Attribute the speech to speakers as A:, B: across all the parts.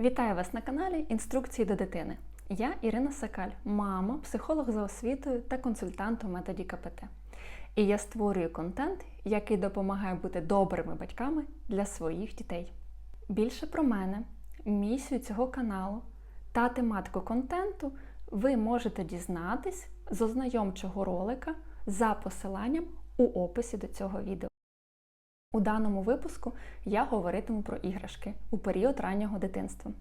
A: Вітаю вас на каналі Інструкції до дитини. Я Ірина Сакаль, мама, психолог за освітою та консультант у методі КПТ. І я створюю контент, який допомагає бути добрими батьками для своїх дітей. Більше про мене, місію цього каналу та тематику контенту ви можете дізнатись з ознайомчого ролика за посиланням у описі до цього відео. У даному випуску я говоритиму про іграшки у період раннього дитинства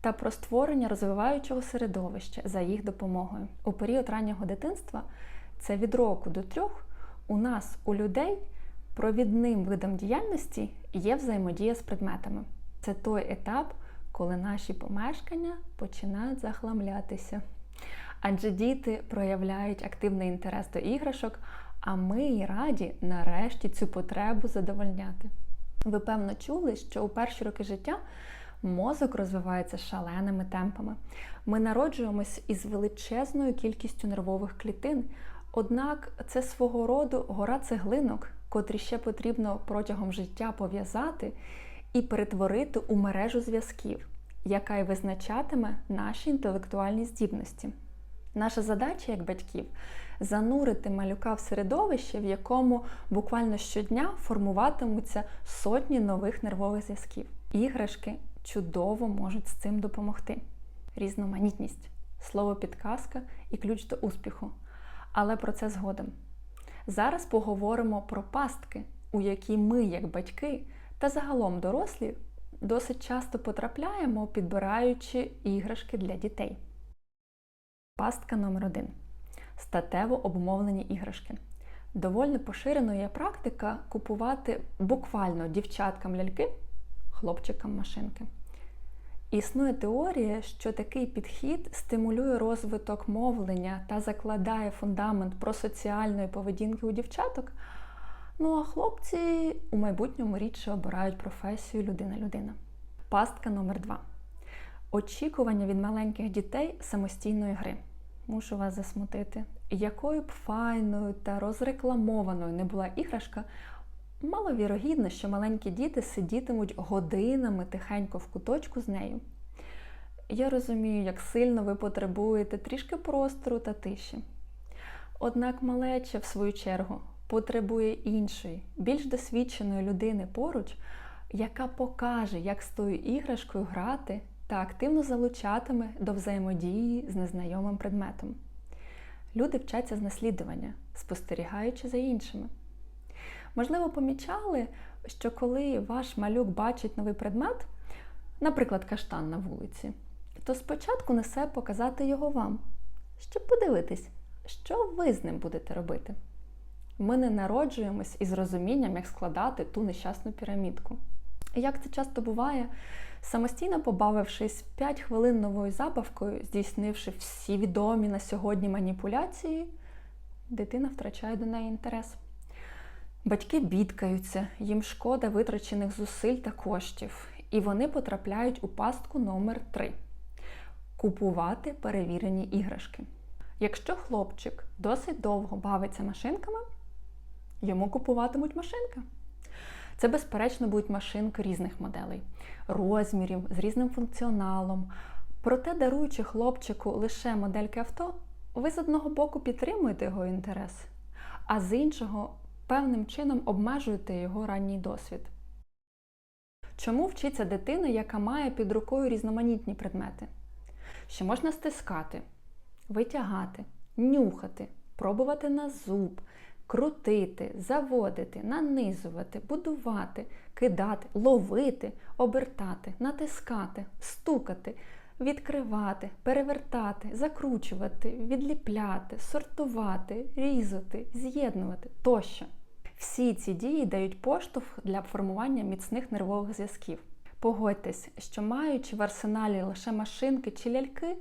A: та про створення розвиваючого середовища за їх допомогою. У період раннього дитинства це від року до трьох у нас, у людей, провідним видом діяльності є взаємодія з предметами. Це той етап, коли наші помешкання починають захламлятися. Адже діти проявляють активний інтерес до іграшок, а ми й раді нарешті цю потребу задовольняти. Ви певно чули, що у перші роки життя мозок розвивається шаленими темпами. Ми народжуємось із величезною кількістю нервових клітин, однак це свого роду гора цеглинок, котрі ще потрібно протягом життя пов'язати і перетворити у мережу зв'язків, яка й визначатиме наші інтелектуальні здібності. Наша задача як батьків занурити малюка в середовище, в якому буквально щодня формуватимуться сотні нових нервових зв'язків. Іграшки чудово можуть з цим допомогти. Різноманітність, слово підказка і ключ до успіху. Але про це згодом. Зараз поговоримо про пастки, у які ми, як батьки, та загалом дорослі, досить часто потрапляємо, підбираючи іграшки для дітей. Пастка номер 1 Статево обумовлені іграшки. Доволі поширеною є практика купувати буквально дівчаткам ляльки, хлопчикам машинки. Існує теорія, що такий підхід стимулює розвиток мовлення та закладає фундамент про соціальної поведінки у дівчаток. Ну а хлопці у майбутньому рідше обирають професію людина-людина. Пастка номер 2 Очікування від маленьких дітей самостійної гри. Мушу вас засмутити. Якою б файною та розрекламованою не була іграшка, маловірогідно, що маленькі діти сидітимуть годинами тихенько в куточку з нею. Я розумію, як сильно ви потребуєте трішки простору та тиші. Однак малеча, в свою чергу, потребує іншої, більш досвідченої людини поруч, яка покаже, як з тою іграшкою грати та активно залучатиме до взаємодії з незнайомим предметом. Люди вчаться з наслідування, спостерігаючи за іншими. Можливо, помічали, що коли ваш малюк бачить новий предмет, наприклад, каштан на вулиці, то спочатку несе показати його вам, щоб подивитись, що ви з ним будете робити. Ми не народжуємось із розумінням, як складати ту нещасну пірамідку. Як це часто буває, самостійно побавившись 5 хвилин новою забавкою, здійснивши всі відомі на сьогодні маніпуляції, дитина втрачає до неї інтерес. Батьки бідкаються, їм шкода витрачених зусиль та коштів, і вони потрапляють у пастку номер 3 купувати перевірені іграшки. Якщо хлопчик досить довго бавиться машинками, йому купуватимуть машинки. Це, безперечно, будуть машинки різних моделей, розмірів, з різним функціоналом. Проте, даруючи хлопчику лише модельки авто, ви з одного боку підтримуєте його інтерес, а з іншого певним чином обмежуєте його ранній досвід. Чому вчиться дитина, яка має під рукою різноманітні предмети? Що можна стискати, витягати, нюхати, пробувати на зуб, крутити, заводити, нанизувати, будувати, кидати, ловити, обертати, натискати, стукати, відкривати, перевертати, закручувати, відліпляти, сортувати, різати, з'єднувати тощо. Всі ці дії дають поштовх для формування міцних нервових зв'язків. Погодьтесь, що маючи в арсеналі лише машинки чи ляльки,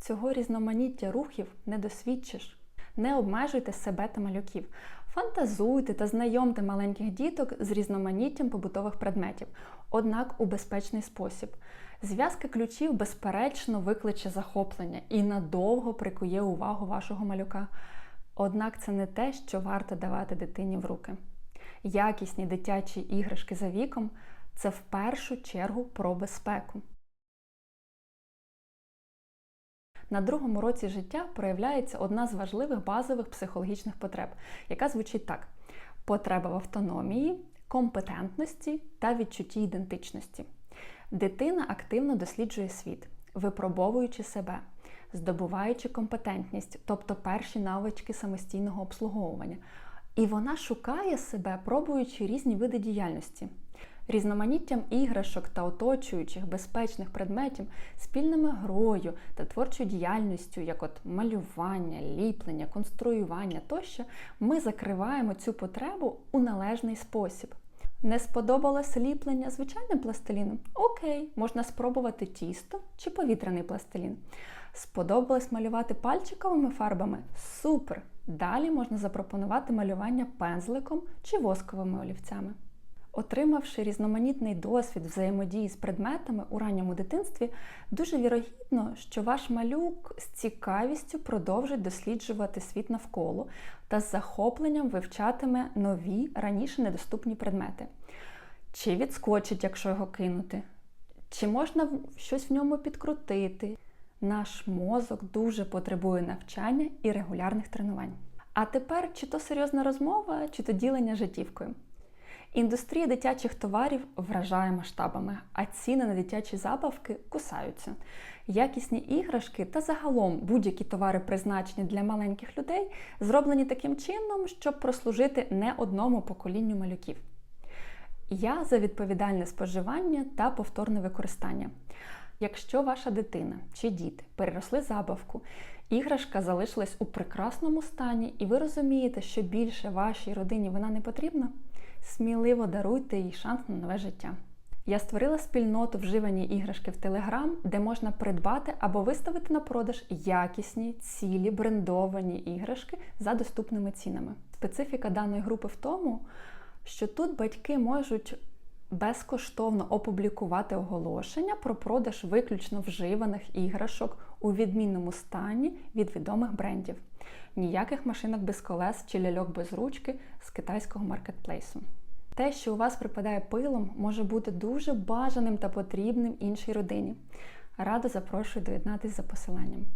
A: цього різноманіття рухів не досвідчиш. Не обмежуйте себе та малюків. Фантазуйте та знайомте маленьких діток з різноманіттям побутових предметів, однак у безпечний спосіб. Зв'язка ключів, безперечно, викличе захоплення і надовго прикує увагу вашого малюка. Однак це не те, що варто давати дитині в руки. Якісні дитячі іграшки за віком це в першу чергу про безпеку. На другому році життя проявляється одна з важливих базових психологічних потреб, яка звучить так: потреба в автономії, компетентності та відчутті ідентичності. Дитина активно досліджує світ, випробовуючи себе, здобуваючи компетентність, тобто перші навички самостійного обслуговування. І вона шукає себе, пробуючи різні види діяльності. Різноманіттям іграшок та оточуючих безпечних предметів, спільними грою та творчою діяльністю, як от малювання, ліплення, конструювання тощо, ми закриваємо цю потребу у належний спосіб. Не сподобалось ліплення звичайним пластиліном? Окей, можна спробувати тісто чи повітряний пластилін. Сподобалось малювати пальчиковими фарбами? Супер! Далі можна запропонувати малювання пензликом чи восковими олівцями. Отримавши різноманітний досвід взаємодії з предметами у ранньому дитинстві, дуже вірогідно, що ваш малюк з цікавістю продовжить досліджувати світ навколо та з захопленням вивчатиме нові раніше недоступні предмети. Чи відскочить, якщо його кинути, чи можна щось в ньому підкрутити. Наш мозок дуже потребує навчання і регулярних тренувань. А тепер чи то серйозна розмова, чи то ділення життівкою. Індустрія дитячих товарів вражає масштабами, а ціни на дитячі забавки кусаються. Якісні іграшки та загалом будь-які товари, призначені для маленьких людей, зроблені таким чином, щоб прослужити не одному поколінню малюків. Я за відповідальне споживання та повторне використання. Якщо ваша дитина чи діти переросли забавку, іграшка залишилась у прекрасному стані, і ви розумієте, що більше вашій родині вона не потрібна, сміливо даруйте їй шанс на нове життя. Я створила спільноту вживані іграшки в Телеграм, де можна придбати або виставити на продаж якісні, цілі, брендовані іграшки за доступними цінами. Специфіка даної групи в тому, що тут батьки можуть безкоштовно опублікувати оголошення про продаж виключно вживаних іграшок у відмінному стані від відомих брендів. Ніяких машинок без колес чи ляльок без ручки з китайського маркетплейсу. Те, що у вас припадає пилом, може бути дуже бажаним та потрібним іншій родині. Радо запрошую доєднатись за посиланням.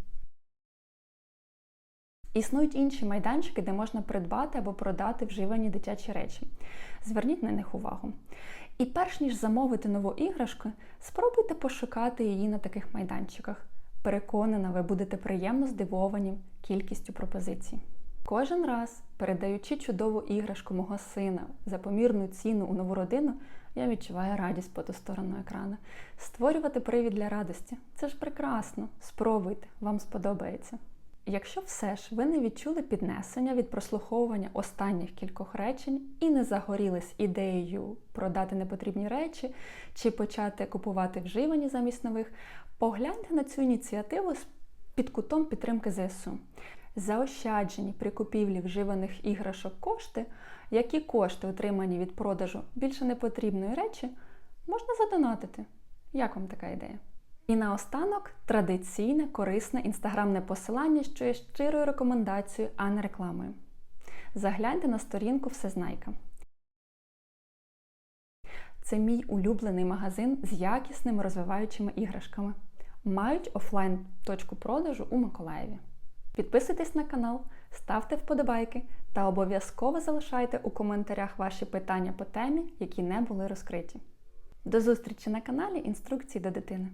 A: Існують інші майданчики, де можна придбати або продати вживані дитячі речі. Зверніть на них увагу. І перш ніж замовити нову іграшку, спробуйте пошукати її на таких майданчиках. Переконана, ви будете приємно здивовані кількістю пропозицій. Кожен раз, передаючи чудову іграшку мого сина за помірну ціну у нову родину, я відчуваю радість по ту сторону екрану. Створювати привід для радості це ж прекрасно. Спробуйте, вам сподобається. Якщо все ж ви не відчули піднесення від прослуховування останніх кількох речень і не загорілись ідеєю продати непотрібні речі чи почати купувати вживані замість нових, погляньте на цю ініціативу з під кутом підтримки ЗСУ. Заощаджені при купівлі вживаних іграшок кошти, які кошти, отримані від продажу більше непотрібної речі, можна задонатити. Як вам така ідея? І наостанок традиційне корисне інстаграмне посилання, що є щирою рекомендацією, а не рекламою. Загляньте на сторінку Всезнайка. Це мій улюблений магазин з якісними розвиваючими іграшками. Мають офлайн точку продажу у Миколаєві. Підписуйтесь на канал, ставте вподобайки та обов'язково залишайте у коментарях ваші питання по темі, які не були розкриті. До зустрічі на каналі Інструкції до дитини.